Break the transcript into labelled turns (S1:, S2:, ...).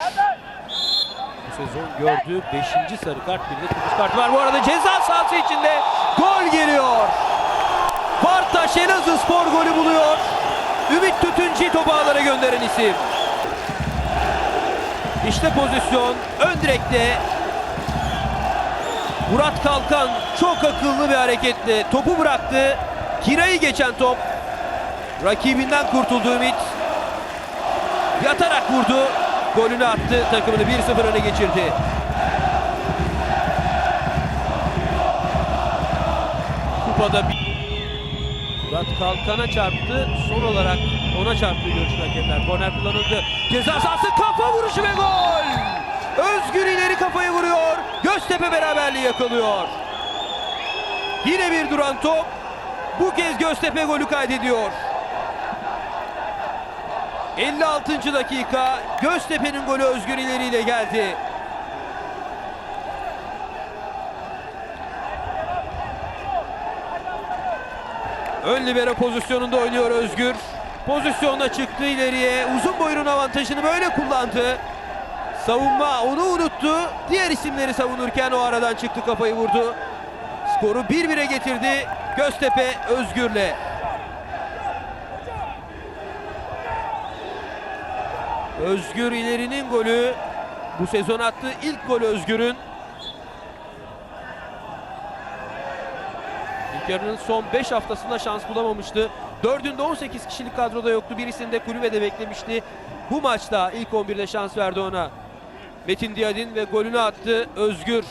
S1: Bu sezon gördüğü 5. sarı kart bir de kırmızı kart var. Bu arada ceza sahası içinde gol geliyor. Bartaş Elazığ spor golü buluyor. Ümit Tütüncü topu ağlara gönderen isim. İşte pozisyon. Ön direkte Murat Kalkan çok akıllı bir hareketle topu bıraktı. Kira'yı geçen top. Rakibinden kurtuldu Ümit. Yatarak vurdu. Golünü attı. Takımını 1-0 öne geçirdi. Kupada bir... Murat Kalkan'a çarptı. Son olarak ona çarptı görüşün hakemler. Korner kullanıldı. Ceza sahası kafa vuruşu ve gol! Özgür ileri kafayı vuruyor. Göztepe beraberliği yakalıyor. Yine bir duran top. Bu kez Göztepe golü kaydediyor. 56. dakika Göztepe'nin golü Özgür ileriyle geldi. Ön libero pozisyonunda oynuyor Özgür. Pozisyonda çıktı ileriye. Uzun boyunun avantajını böyle kullandı. Savunma onu unuttu. Diğer isimleri savunurken o aradan çıktı kafayı vurdu. Skoru 1-1'e getirdi Göztepe Özgür'le. Özgür ilerinin golü. Bu sezon attığı ilk gol Özgür'ün. İlk yarının son 5 haftasında şans bulamamıştı. Dördünde 18 kişilik kadroda yoktu. Birisinde kulübede beklemişti. Bu maçta ilk 11'de şans verdi ona. Metin Diyadin ve golünü attı Özgür.